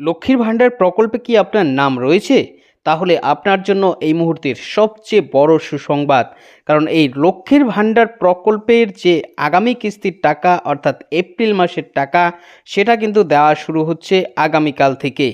লক্ষ্মীর ভাণ্ডার প্রকল্পে কি আপনার নাম রয়েছে? তাহলে আপনার জন্য এই মুহূর্তের সবচেয়ে বড় সুসংবাদ। কারণ এই লক্ষ্মীর ভাণ্ডার প্রকল্পের যে আগামী কিস্তির টাকা, অর্থাৎ এপ্রিল মাসের টাকা, সেটা কিন্তু দেওয়া শুরু হচ্ছে আগামীকাল থেকে।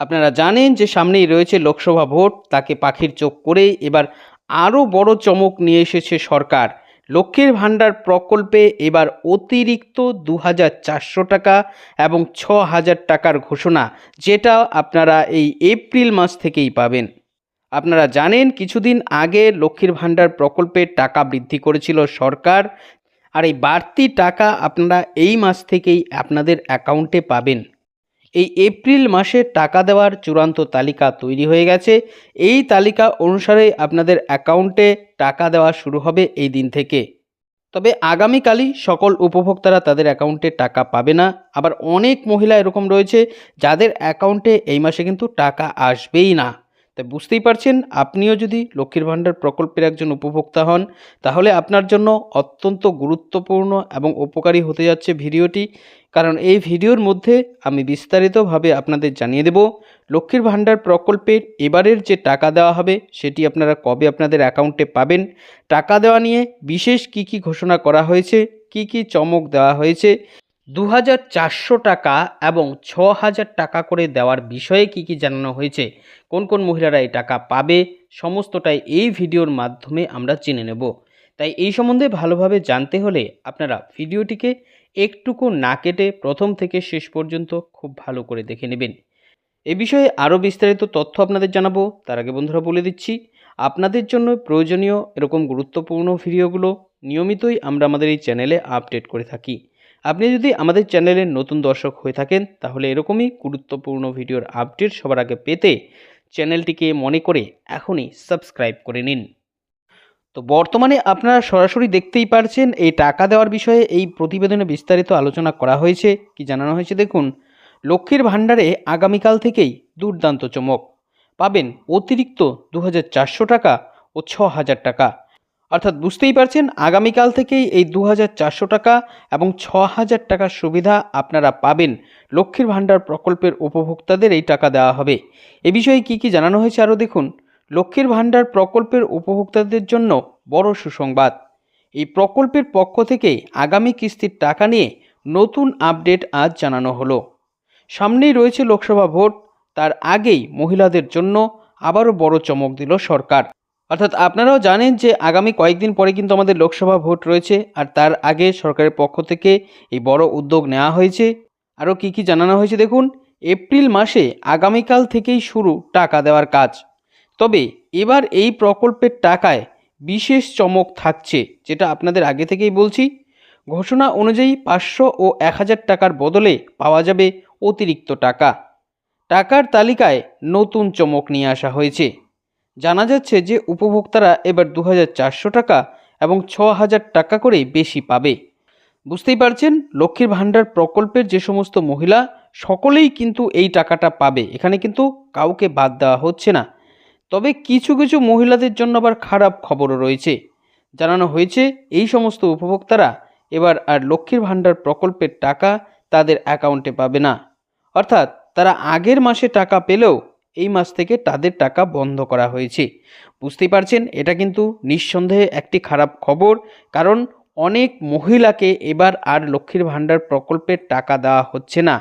আপনারা জানেন যে সামনেই রয়েছে লোকসভা ভোট, তাকে পাখির চোখ করেই এবার আরও বড় চমক নিয়ে এসেছে সরকার। লক্ষ্মীর ভাণ্ডার প্রকল্পে এবার অতিরিক্ত দু হাজার চারশো টাকা এবং ছ হাজার টাকার ঘোষণা, যেটা আপনারা এই এপ্রিল মাস থেকেই পাবেন। আপনারা জানেন, কিছুদিন আগে লক্ষ্মীর ভাণ্ডার প্রকল্পের টাকা বৃদ্ধি করেছিল সরকার, আর এই বাড়তি টাকা আপনারা এই মাস থেকেই আপনাদের অ্যাকাউন্টে পাবেন। এই এপ্রিল মাসে টাকা দেওয়ার চূড়ান্ত তালিকা তৈরি হয়ে গেছে। এই তালিকা অনুসারে আপনাদের অ্যাকাউন্টে টাকা দেওয়া শুরু হবে এই দিন থেকে। তবে আগামীকালই সকল উপভোক্তারা তাদের অ্যাকাউন্টে টাকা পাবে না। আবার অনেক মহিলা এরকম রয়েছে, যাদের অ্যাকাউন্টে এই মাসে কিন্তু টাকা আসবেই না। তাই বুঝতেই পারছেন, আপনিও যদি লক্ষ্মীর ভাণ্ডার প্রকল্পের একজন উপভোক্তা হন, তাহলে আপনার জন্য অত্যন্ত গুরুত্বপূর্ণ এবং উপকারী হতে যাচ্ছে ভিডিওটি। কারণ এই ভিডিওর মধ্যে আমি বিস্তারিতভাবে আপনাদের জানিয়ে দেব, লক্ষ্মীর ভাণ্ডার প্রকল্পের এবারের যে টাকা দেওয়া হবে, সেটি আপনারা কবে আপনাদের অ্যাকাউন্টে পাবেন, টাকা দেওয়া নিয়ে বিশেষ কি কি ঘোষণা করা হয়েছে, কি কি চমক দেওয়া হয়েছে দু হাজার চারশো টাকা এবং ছ হাজার টাকা করে দেওয়ার বিষয়ে কি কি জানানো হয়েছে? কোন কোন মহিলারা এই টাকা পাবে? সমস্তটাই এই ভিডিওর মাধ্যমে আমরা জেনে নেব। তাই এই সম্বন্ধে ভালোভাবে জানতে হলে আপনারা ভিডিওটিকে একটুকু না কেটে প্রথম থেকে শেষ পর্যন্ত খুব ভালো করে দেখে নেবেন। এ বিষয়ে আরও বিস্তারিত তথ্য আপনাদের জানাব। তার আগে বন্ধুরা বলে দিচ্ছি, আপনাদের জন্য প্রয়োজনীয় এরকম গুরুত্বপূর্ণ ভিডিওগুলো নিয়মিতই আমরা আমাদের এই চ্যানেলে আপডেট করে থাকি। আপনি যদি আমাদের চ্যানেলের নতুন দর্শক হয়ে থাকেন, তাহলে এরকমই গুরুত্বপূর্ণ ভিডিওর আপডেট সবার আগে পেতে চ্যানেলটিকে মনে করে এখনই সাবস্ক্রাইব করে নিন। তো বর্তমানে আপনারা সরাসরি দেখতেই পারছেন, এই টাকা দেওয়ার বিষয়ে এই প্রতিবেদনে বিস্তারিত আলোচনা করা হয়েছে। কি জানানো হয়েছে দেখুন, লক্ষ্মীর ভাণ্ডারে আগামীকাল থেকেই দুর্দান্ত চমক। পাবেন অতিরিক্ত দু হাজার চারশো টাকা ও ছ হাজার টাকা। অর্থাৎ বুঝতেই পারছেন, আগামীকাল থেকেই এই দু টাকা এবং ছ হাজার টাকার সুবিধা আপনারা পাবেন লক্ষ্মীর ভাণ্ডার প্রকল্পের উপভোক্তাদের এই টাকা দেওয়া হবে। এ বিষয়ে কি কি জানানো হয়েছে আরও দেখুন। লক্ষ্মীর ভাণ্ডার প্রকল্পের উপভোক্তাদের জন্য বড় সুসংবাদ। এই প্রকল্পের পক্ষ থেকে আগামী কিস্তির টাকা নিয়ে নতুন আপডেট আজ জানানো হলো। সামনেই রয়েছে লোকসভা ভোট, তার আগেই মহিলাদের জন্য আবারও বড় চমক দিল সরকার। অর্থাৎ আপনারাও জানেন যে আগামী কয়েকদিন পরে কিন্তু আমাদের লোকসভা ভোট রয়েছে, আর তার আগে সরকারের পক্ষ থেকে এই বড় উদ্যোগ নেওয়া হয়েছে। আরও কি কি জানানো হয়েছে দেখুন, এপ্রিল মাসে আগামীকাল থেকেই শুরু টাকা দেওয়ার কাজ। তবে এবার এই প্রকল্পের টাকায় বিশেষ চমক থাকছে, যেটা আপনাদের আগে থেকেই বলছি। ঘোষণা অনুযায়ী পাঁচশো ও এক হাজার টাকার বদলে পাওয়া যাবে অতিরিক্ত টাকা। টাকার তালিকায় নতুন চমক নিয়ে আসা হয়েছে। জানা যাচ্ছে যে উপভোক্তারা এবার দু হাজার চারশো টাকা এবং ছ হাজার টাকা করে বেশি পাবে। বুঝতেই পারছেন, লক্ষ্মীর ভাণ্ডার প্রকল্পের যে সমস্ত মহিলা, সকলেই কিন্তু এই টাকাটা পাবে। এখানে কিন্তু কাউকে বাদ দেওয়া হচ্ছে না। তবে কিছু কিছু মহিলাদের জন্য আবার খারাপ খবরও রয়েছে। জানানো হয়েছে, এই সমস্ত উপভোক্তারা এবার আর লক্ষ্মীর ভাণ্ডার প্রকল্পের টাকা তাদের অ্যাকাউন্টে পাবে না। অর্থাৎ তারা আগের মাসে টাকা পেলেও এই মাস থেকে তাদের টাকা বন্ধ করা হয়েছে। বুঝতেই পারছেন, এটা কিন্তু নিঃসন্দেহে একটি খারাপ খবর, কারণ অনেক মহিলাকে এবার আর লক্ষ্মীর ভাণ্ডার প্রকল্পের টাকা দেওয়া হচ্ছে না।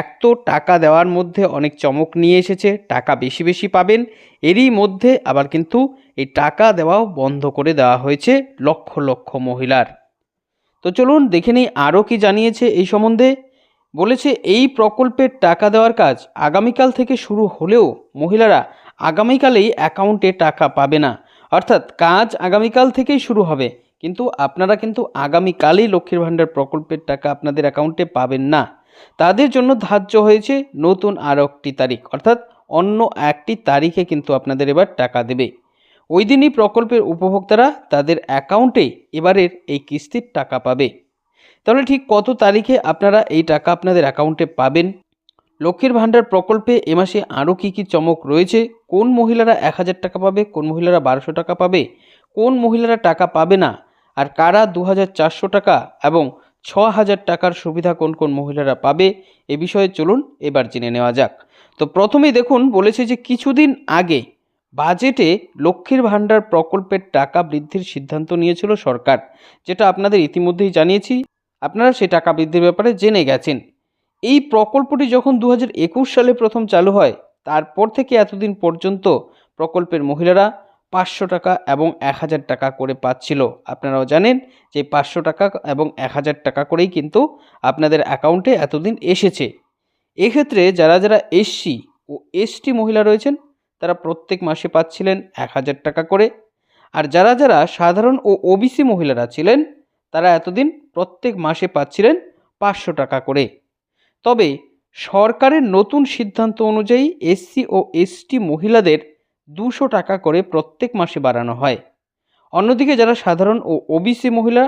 এক তো টাকা দেওয়ার মধ্যে অনেক চমক নিয়ে এসেছে, টাকা বেশি বেশি পাবেন, এরই মধ্যে আবার কিন্তু এই টাকা দেওয়াও বন্ধ করে দেওয়া হয়েছে লক্ষ লক্ষ মহিলার। তো চলুন দেখে নিই আরও কি জানিয়েছে এই সম্বন্ধে। বলেছে, এই প্রকল্পের টাকা দেওয়ার কাজ আগামীকাল থেকে শুরু হলেও মহিলারা আগামীকালেই অ্যাকাউন্টে টাকা পাবে না। অর্থাৎ কাজ আগামীকাল থেকেই শুরু হবে। কিন্তু আপনারা কিন্তু আগামীকালই লক্ষ্মীর ভাণ্ডার প্রকল্পের টাকা আপনাদের অ্যাকাউন্টে পাবেন না। তাদের জন্য ধার্য হয়েছে নতুন আর একটি তারিখ। অর্থাৎ অন্য একটি তারিখে কিন্তু আপনাদের এবার টাকা দেবে। ওই দিনই প্রকল্পের উপভোক্তারা তাদের অ্যাকাউন্টে এবারের এই কিস্তির টাকা পাবে। তাহলে ঠিক কত তারিখে আপনারা এই টাকা আপনাদের অ্যাকাউন্টে পাবেন? লক্ষ্মীর ভাণ্ডার প্রকল্পে এ মাসে আরও কী কী চমক রয়েছে? কোন মহিলারা এক হাজার টাকা পাবে? কোন মহিলারা বারোশো টাকা পাবে? কোন মহিলারা টাকা পাবে না? আর কারা দু হাজার চারশো টাকা এবং ছ হাজার টাকার সুবিধা কোন কোন মহিলারা পাবে? এ বিষয়ে চলুন এবার জেনে নেওয়া যাক। তো প্রথমেই দেখুন, বলেছে যে কিছুদিন আগে বাজেটে লক্ষ্মীর ভাণ্ডার প্রকল্পের টাকা বৃদ্ধির সিদ্ধান্ত নিয়েছিল সরকার, যেটা আপনাদের ইতিমধ্যেই জানিয়েছি। আপনারা সেই টাকা বৃদ্ধির ব্যাপারে জেনে গেছেন। এই প্রকল্পটি যখন দু সালে প্রথম চালু হয়, তারপর থেকে এতদিন পর্যন্ত প্রকল্পের মহিলারা পাঁচশো টাকা এবং এক হাজার টাকা করে পাচ্ছিল। আপনারাও জানেন যে পাঁচশো টাকা এবং এক হাজার টাকা করেই কিন্তু আপনাদের অ্যাকাউন্টে এতদিন এসেছে। এক্ষেত্রে যারা যারা এসসি ও এসটি মহিলা রয়েছেন, তারা প্রত্যেক মাসে পাচ্ছিলেন এক হাজার টাকা করে। আর যারা যারা সাধারণ ও ওবিসি মহিলারা ছিলেন তারা এতদিন প্রত্যেক মাসে পাচ্ছিলেন পাঁচশো টাকা করে। তবে সরকারের নতুন সিদ্ধান্ত অনুযায়ী এসসি ও এসটি মহিলাদের দুশো টাকা করে প্রত্যেক মাসে বাড়ানো হয়। অন্যদিকে যারা সাধারণ ও ওবিসি মহিলা,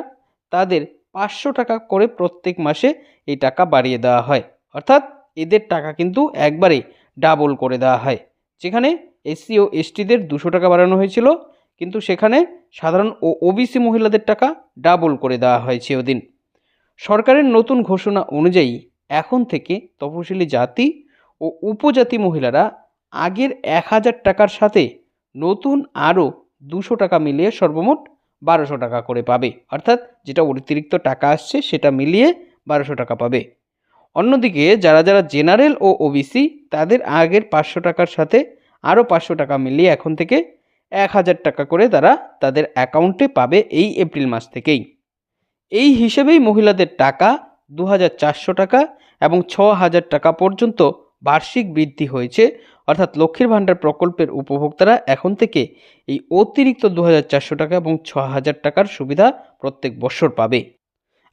তাদের পাঁচশো টাকা করে প্রত্যেক মাসে এই টাকা বাড়িয়ে দেওয়া হয়। অর্থাৎ এদের টাকা কিন্তু একবারে ডাবল করে দেওয়া হয়। যেখানে এসসি ও এসটিদের দুশো টাকা বাড়ানো হয়েছিল, কিন্তু সেখানে সাধারণ ও ওবিসি মহিলাদের টাকা ডাবল করে দেওয়া হয়েছে ওদিন। সরকারের নতুন ঘোষণা অনুযায়ী এখন থেকে তপশিলি জাতি ও উপজাতি মহিলারা আগের এক হাজার টাকার সাথে নতুন আরও দুশো টাকা মিলিয়ে সর্বমোট বারোশো টাকা করে পাবে। অর্থাৎ যেটা অতিরিক্ত টাকা আসছে সেটা মিলিয়ে বারোশো টাকা পাবে। অন্যদিকে যারা যারা জেনারেল ও ওবিসি তাদের আগের পাঁচশো টাকার সাথে আরও পাঁচশো টাকা মিলিয়ে এখন থেকে এক হাজার টাকা করে তারা তাদের অ্যাকাউন্টে পাবে এই এপ্রিল মাস থেকেই। এই হিসেবেই মহিলাদের টাকা দু হাজার চারশো টাকা এবং ছ হাজার টাকা পর্যন্ত বার্ষিক বৃদ্ধি হয়েছে। অর্থাৎ লক্ষ্মীর ভাণ্ডার প্রকল্পের উপভোক্তারা এখন থেকে এই অতিরিক্ত দু হাজার চারশো টাকা এবং ছ হাজার টাকার সুবিধা প্রত্যেক বছর পাবে।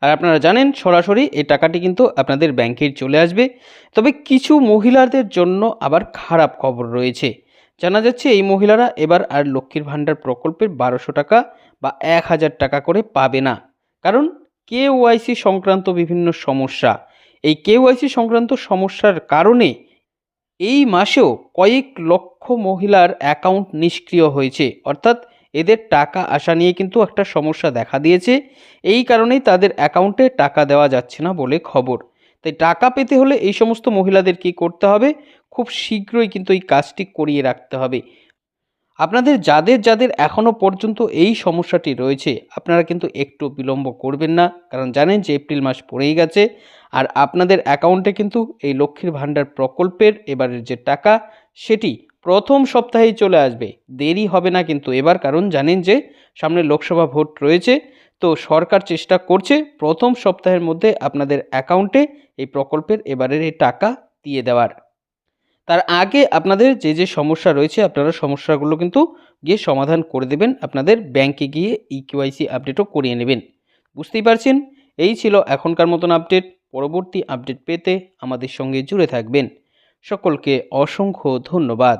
আর আপনারা জানেন, সরাসরি এই টাকাটি কিন্তু আপনাদের ব্যাংকেই চলে আসবে। তবে কিছু মহিলাদের জন্য আবার খারাপ খবর রয়েছে। জানা যাচ্ছে এই মহিলারা এবার আর লক্ষ্মীর ভাণ্ডার প্রকল্পের বারোশো টাকা বা এক হাজার টাকা করে পাবে না। কারণ কেওয়াইসি সংক্রান্ত বিভিন্ন সমস্যা। এই কেওয়াইসি সংক্রান্ত সমস্যার কারণে এই মাসেও কয়েক লক্ষ মহিলার অ্যাকাউন্ট নিষ্ক্রিয় হয়েছে। অর্থাৎ এদের টাকা আসা নিয়ে কিন্তু একটা সমস্যা দেখা দিয়েছে। এই কারণেই তাদের অ্যাকাউন্টে টাকা দেওয়া যাচ্ছে না বলে খবর। তাই টাকা পেতে হলে এই সমস্ত মহিলাদের কি করতে হবে? খুব শীঘ্রই কিন্তু এই কাজটি করিয়ে রাখতে হবে। আপনাদের যাদের যাদের এখনও পর্যন্ত এই সমস্যাটি রয়েছে, আপনারা কিন্তু একটু বিলম্ব করবেন না, কারণ জানেন যে এপ্রিল মাস পড়েই গেছে, আর আপনাদের অ্যাকাউন্টে কিন্তু এই লক্ষ্মীর ভাণ্ডার প্রকল্পের এবারের যে টাকা, সেটি প্রথম সপ্তাহেই চলে আসবে। দেরি হবে না কিন্তু এবার, কারণ জানেন যে সামনে লোকসভা ভোট রয়েছে, তো সরকার চেষ্টা করছে প্রথম সপ্তাহের মধ্যে আপনাদের অ্যাকাউন্টে এই প্রকল্পের এবারের এই টাকা দিয়ে দেওয়ার। তার আগে আপনাদের যে যে সমস্যা রয়েছে, আপনারা সমস্যাগুলো কিন্তু গিয়ে সমাধান করে দেবেন। আপনাদের ব্যাংকে গিয়ে ইকিউআইসি আপডেটও করিয়ে নেবেন। বুঝতেই পারছেন? এই ছিল এখনকার মতন আপডেট পরবর্তী আপডেট পেতে আমাদের সঙ্গে জুড়ে থাকবেন। সকলকে অসংখ্য ধন্যবাদ।